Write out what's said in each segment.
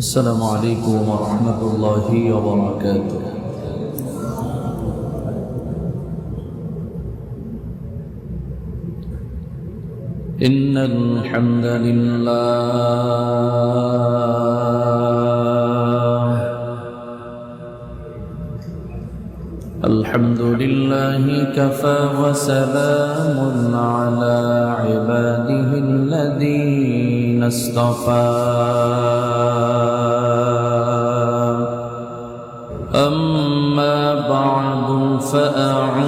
السلام عليكم ورحمة الله وبركاته. إن الحمد لله. الحمد لله كفى وسلام على عباده الذين اصطفى. أما بعد فأعوذ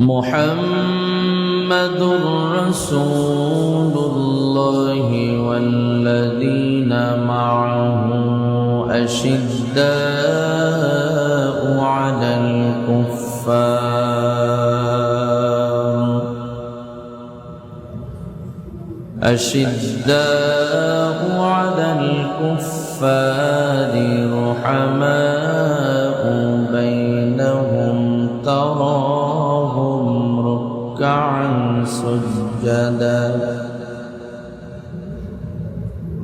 محمد رسول الله والذين معه أشداء على الكفار أشداء على الكفار رحماء سجدا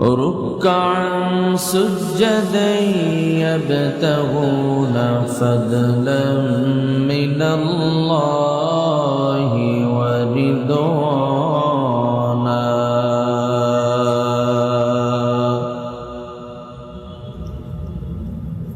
ركعا سجدا يبتغون فضلا من الله ورضوانا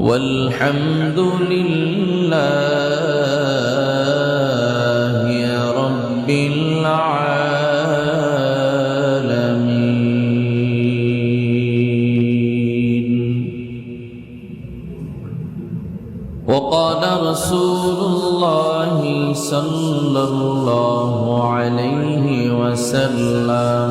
والحمد لله رب العالمين. وقال رسول الله صلى الله عليه وسلم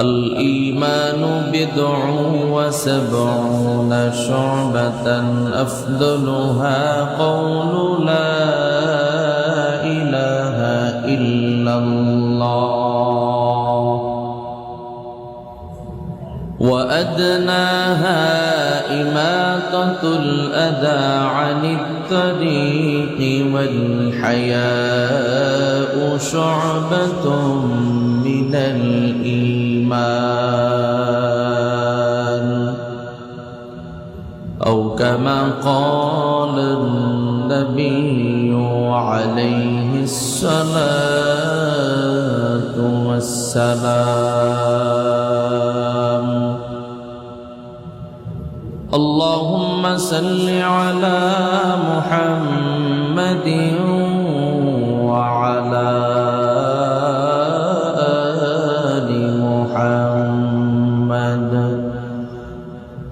الإيمان بضع وسبعون شعبة أفضلها قول لا إله إلا الله وأدناها إماطة الأذى عن الطريق والحياء شعبة من الإيمان أو كما قال النبي عليه الصلاة والسلام اللهم صل على محمد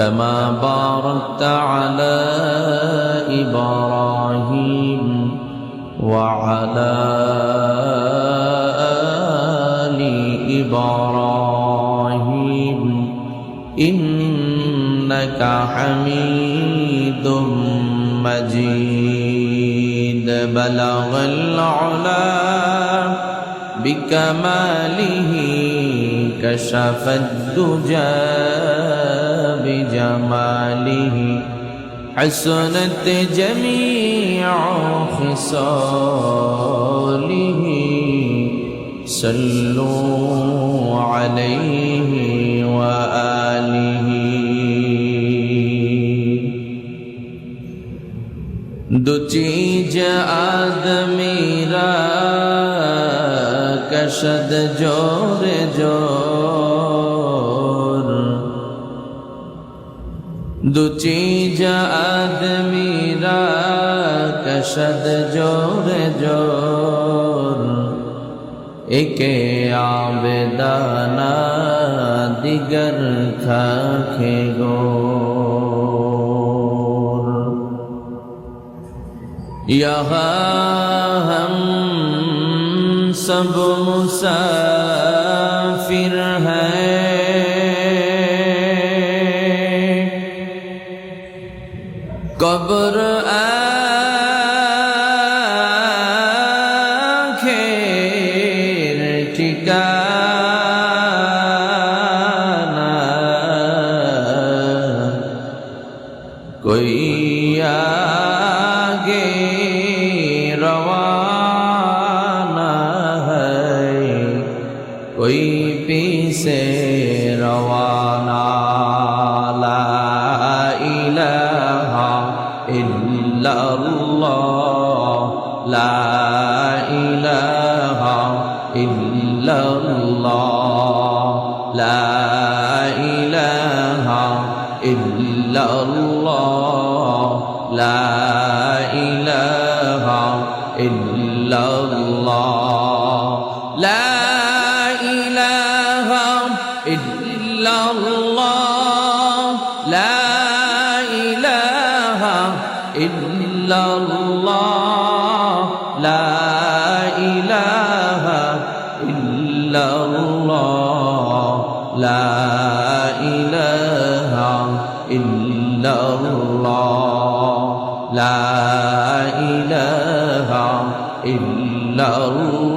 كما باركت على إبراهيم وعلى آل إبراهيم. إنك حميد مجيد. بلغ العلا بكماله كشف الدجى. بجماله. حسنت جميع خصاله. صلوا عليه وآله. دو چیز آدمی را کشد جور جور दो चीज़ आदमीरा कशद ज़ोर ज़ोर। एके आवेदाना दिगर खे गो यहाँ हम सब मुसाफिर हैं। কবর আখের ঠিকানা কইয়া গে রওয়ানা হই কই পিছে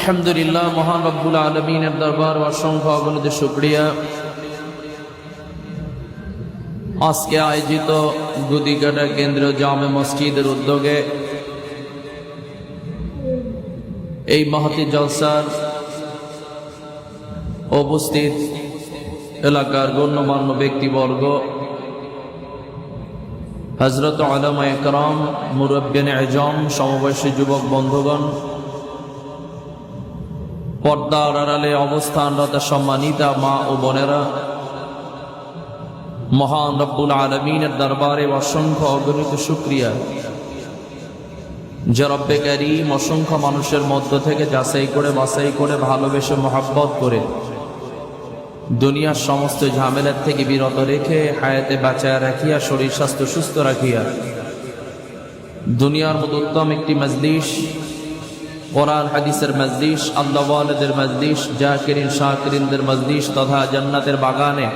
আলহামদুলিল্লাহ, মহান রব্বুল আলমিনের দরবার অসংখ্য অগণিত শুক্রিয়া। আজকে আয়োজিত গুদিঘাটা কেন্দ্রীয় জামে মসজিদের উদ্যোগে এই মহতি জলসার উপস্থিত এলাকার গণ্যমান্য ব্যক্তিবর্গ হজরত আলম একরম, মুরব্বিন এজম সমবয়সী যুবক বন্ধুগণ পর্দার আড়ালে অবস্থানরত সম্মানিতা মা ও বোনেরা, মহান রব্বুল আলমিনের দরবারে অসংখ্য অগণিত শুক্রিয়া। যে রব্বে অসংখ্য মানুষের মধ্য থেকে যাচাই করে, বাছাই করে, ভালোবেসে, মহাব্বত করে দুনিয়ার সমস্ত ঝামেলার থেকে বিরত রেখে, হায়াতে বাঁচায় রাখিয়া, শরীর স্বাস্থ্য সুস্থ রাখিয়া, দুনিয়ার মতো উত্তম একটি মজলিস কোরআন, হাদিসের মজলিস আল্লাহদের মজলিস, জাকিরিন, শাকিরিনদের মজলিস তথা জান্নাতের বাগানে।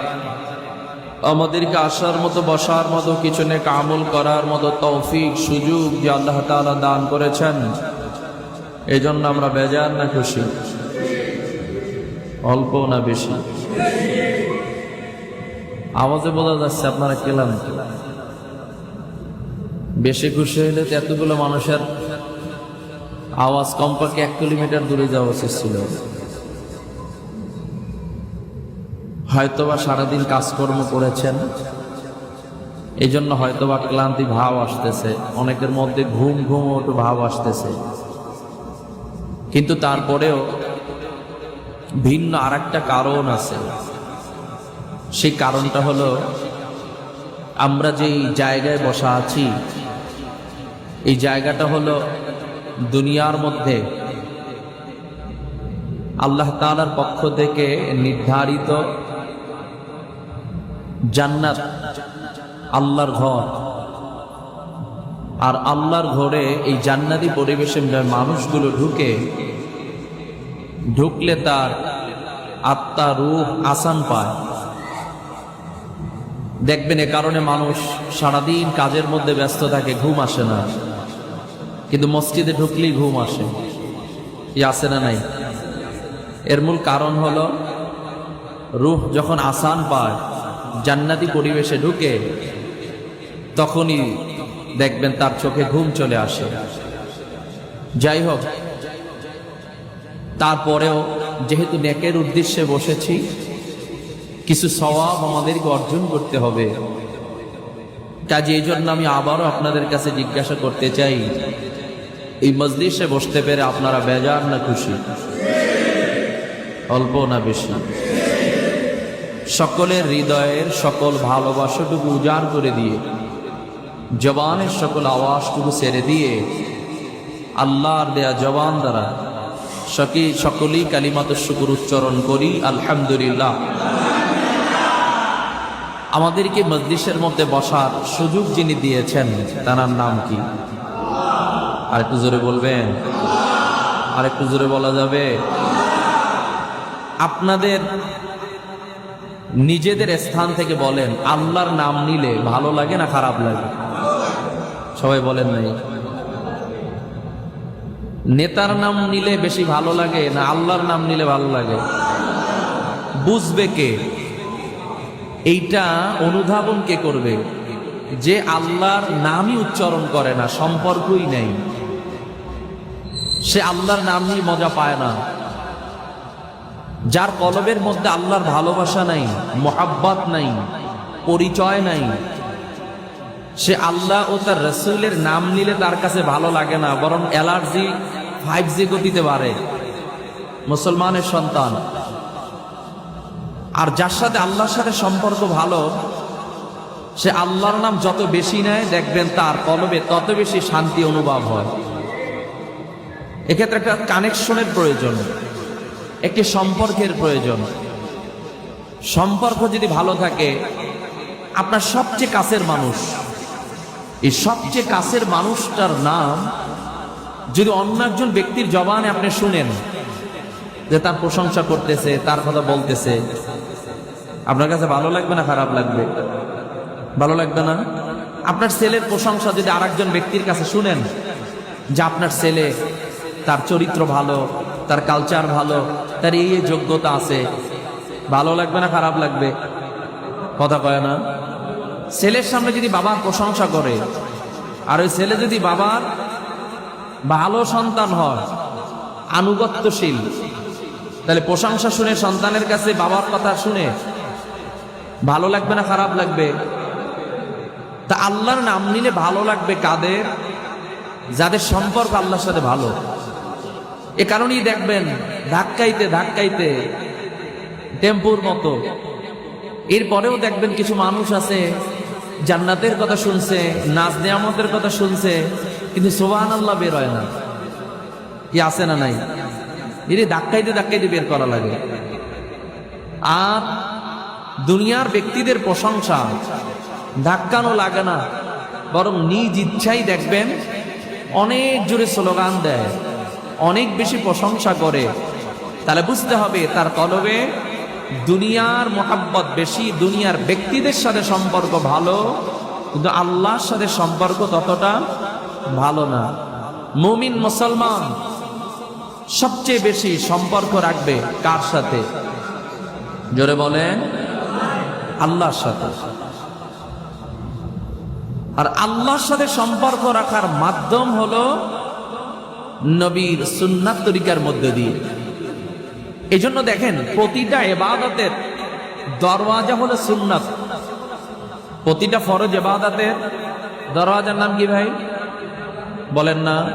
আমাদেরকে আসার মতো, বসার মতো কিছু নেক আমল করার মতো তৌফিক, সুযোগ যে আল্লাহ তালা দান করেছেন। এজন্য আমরা বেজার না খুশি? অল্প না বেশি? আওয়াজে বোঝা যাচ্ছে আপনারা কেলাম বেশি খুশি হইলে তো এতগুলো মানুষের আওয়াজ কমপক্ষে এক কিলোমিটার দূরে যাওয়া উচিত ছিল। হয়তোবা সারাদিন কাজকর্ম করেছেন এই জন্য হয়তোবা ক্লান্তি ভাব আসতেছে, অনেকের মধ্যে ঘুম ঘুম একটু ভাব আসতেছে। কিন্তু তারপরেও ভিন্ন আর একটা কারণ আছে। সেই কারণটা হলো, আমরা যেই জায়গায় বসা আছি, এই জায়গাটা হলো দুনিয়ার মধ্যে আল্লাহ তালার পক্ষ থেকে নির্ধারিত জান্নাত আল্লাহর ঘর। আর আল্লাহর ঘরে এই জান্নাতি পরিবেশে মানুষগুলো ঢুকে, ঢুকলে তার আত্মা, রূপ, আসান পায়। দেখবেন এ কারণে মানুষ সারাদিন কাজের মধ্যে ব্যস্ত থাকে, ঘুম আসে না। কিন্তু মসজিদে ঢুকলেই ঘুম আসে। আসে না নাই? এর মূল কারণ হলো, রূহ যখন আসান পায়, জান্নাতি পরিবেশে ঢুকে, তখনই দেখবেন তার চোখে ঘুম চলে আসে। যাই হোক, তারপরেও যেহেতু নেকের উদ্দেশ্যে বসেছি, কিছু সওয়াব আমাদেরকে অর্জন করতে হবে। কাজে এই জন্য আমি আবারও আপনাদের কাছে জিজ্ঞাসা করতে চাই এই মজলিসে বসতে পেরে আপনারা বেজার না খুশি? অল্প না বেশি? সকলের হৃদয়ের সকল ভালোবাসাটুকু উজাড় করে দিয়ে, জবানের সকল আওয়াজটুকু ছেড়ে দিয়ে, আল্লাহর দেয়া জবান দ্বারা সকি সকলেই কালিমাত শুকুর উচ্চারণ করি, আলহামদুলিল্লাহ। আমাদেরকে মজলিসের মধ্যে বসার সুযোগ যিনি দিয়েছেন তার নাম কি? আর একটু জোরে বলবেন? আর একটু জোরে বলা যাবে? আপনাদের নিজেদের স্থান থেকে বলেন, আল্লাহর নাম নিলে ভালো লাগে না খারাপ লাগে? সবাই বলেন নাই। নেতার নাম নিলে বেশি ভালো লাগে না আল্লাহর নাম নিলে ভালো লাগে? বুঝবে কে? এইটা অনুধাবন কে করবে? যে আল্লাহর নামই উচ্চারণ করে না, সম্পর্কই নেই। সে আল্লাহর নাম নিয়ে মজা পায় না। যার কলবের মধ্যে আল্লাহর ভালোবাসা নাই, মোহাব্বত নাই, পরিচয় নাই, সে আল্লাহ ও তার রসুলের নাম নিলে তার কাছে ভালো লাগে না, বরং অ্যালার্জি, ফাইভ জি গতিতে বাড়ে। মুসলমানের সন্তান। আর যার সাথে আল্লাহর সাথে সম্পর্ক ভালো, সে আল্লাহর নাম যত বেশি নেয়, দেখবেন তার কলবে তত বেশি শান্তি অনুভব হয়। এক্ষেত্রে একটা কানেকশনের প্রয়োজন, একটি সম্পর্কের প্রয়োজন। সম্পর্ক যদি ভালো থাকে, আপনার সবচেয়ে কাছের মানুষ, এই সবচেয়ে কাছের মানুষটার নাম যদি অন্য একজন ব্যক্তির জবানে আপনি শুনেন, যে তার প্রশংসা করতেছে, তার কথা বলতেছে, আপনার কাছে ভালো লাগবে না খারাপ লাগবে? ভালো লাগবে না? আপনার ছেলের প্রশংসা যদি আরেকজন ব্যক্তির কাছে শুনেন, যে আপনার ছেলে তার চরিত্র ভালো, তার কালচার ভালো, তার এই যোগ্যতা আছে। ভালো লাগবে না খারাপ লাগবে? কথা কয় না? ছেলের সামনে যদি বাবার প্রশংসা করে, আর ওই ছেলে যদি বাবার ভালো সন্তান হয়, আনুগত্যশীল, তাহলে প্রশংসা শুনে সন্তানের কাছে বাবার কথা শুনে ভালো লাগবে না খারাপ লাগবে? তা আল্লাহর নাম নিলে ভালো লাগবে কাদের? যাদের সম্পর্ক আল্লাহর সাথে ভালো। এ কারণেই দেখবেন, ধাক্কাইতে ধাক্কাইতে, টেম্পুর মতো। এরপরেও দেখবেন কিছু মানুষ আছে, জান্নাতের কথা শুনছে, নাচ নেয়ামতের কথা শুনছে, কিন্তু সোবাহান আল্লাহ বের হয় না। কি আছে না নাই? এর ধাক্কাইতে ধাক্কাইতে বের করা লাগে। আর দুনিয়ার ব্যক্তিদের প্রশংসা, ধাক্কানো লাগে না, বরং নিজ ইচ্ছাই দেখবেন, অনেক জোরে স্লোগান দেয়। অনেক বেশি প্রশংসা করে। তাহলে বুঝতে হবে তার তলবে দুনিয়ার মোহাব্বত বেশি, দুনিয়ার ব্যক্তিদের সাথে সম্পর্ক ভালো, কিন্তু আল্লাহর সাথে সম্পর্ক ততটা ভালো না। মুমিন, মুসলমান সবচেয়ে বেশি সম্পর্ক রাখবে কার সাথে? জোরে বলেন, আল্লাহর সাথে। আর আল্লাহর সাথে সম্পর্ক রাখার মাধ্যম হলো নবীর সুন্নাত তরিকার মধ্যে দিয়ে। এই জন্য দেখেন, প্রতিটা এবাদতের দরওয়াজা হলো সুন্নাত। প্রতিটা ফরজ এবাদতের দরওয়াজার নাম কি ভাই? বলেন না।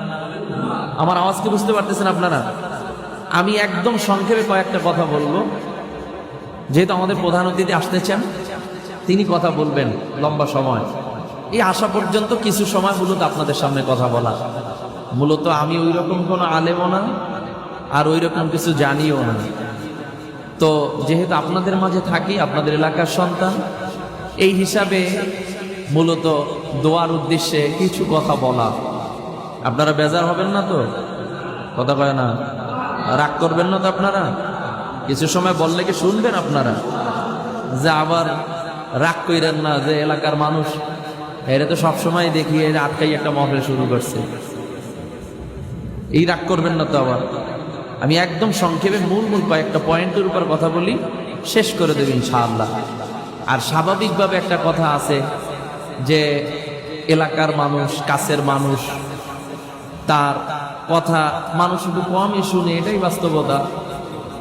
আমার আওয়াজকে বুঝতে পারতেছেন আপনারা? আমি একদম সংক্ষেপে কয়েকটা কথা বলব। যেহেতু আমাদের প্রধান অতিথি আসতেছেন, তিনি কথা বলবেন লম্বা সময়। এই আসা পর্যন্ত কিছু সময় মূলত আপনাদের সামনে কথা বলা। মূলত আমি ওই রকম কোনো আলেমও না, আর ওই রকম কিছু জানিও না। তো যেহেতু আপনাদের মাঝে থাকি, আপনাদের এলাকার সন্তান, এই হিসাবে মূলত দোয়ার উদ্দেশ্যে কিছু কথা বলা। আপনারা বেজার হবেন না তো? কথা কয় না? রাগ করবেন না তো আপনারা? কিছু সময় বললে কি শুনবেন আপনারা? যে আবার রাগ কইরেন না যে এলাকার মানুষ, এরা তো সবসময় দেখি আটকাই একটা মহলে শুরু করছে। এই রাগ করবেন না তো আবার। আমি একদম সংক্ষেপে মূল মূল কয়েকটা পয়েন্টের উপর কথা বলি, শেষ করে দেব ইনশাআল্লাহ। আর স্বাভাবিকভাবে একটা কথা আছে যে এলাকার মানুষ, কাছের মানুষ, তার কথা মানুষ একটু কমই শুনে, এটাই বাস্তবতা।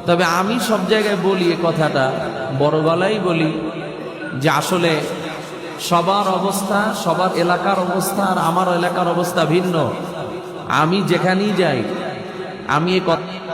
তবে আমি সব জায়গায় বলি এ কথাটা বড় গলাই বলি যে আসলে সবার অবস্থা, সবার এলাকার অবস্থা আর আমার এলাকার অবস্থা ভিন্ন। আমি যেখানেই যাই আমি এ কথা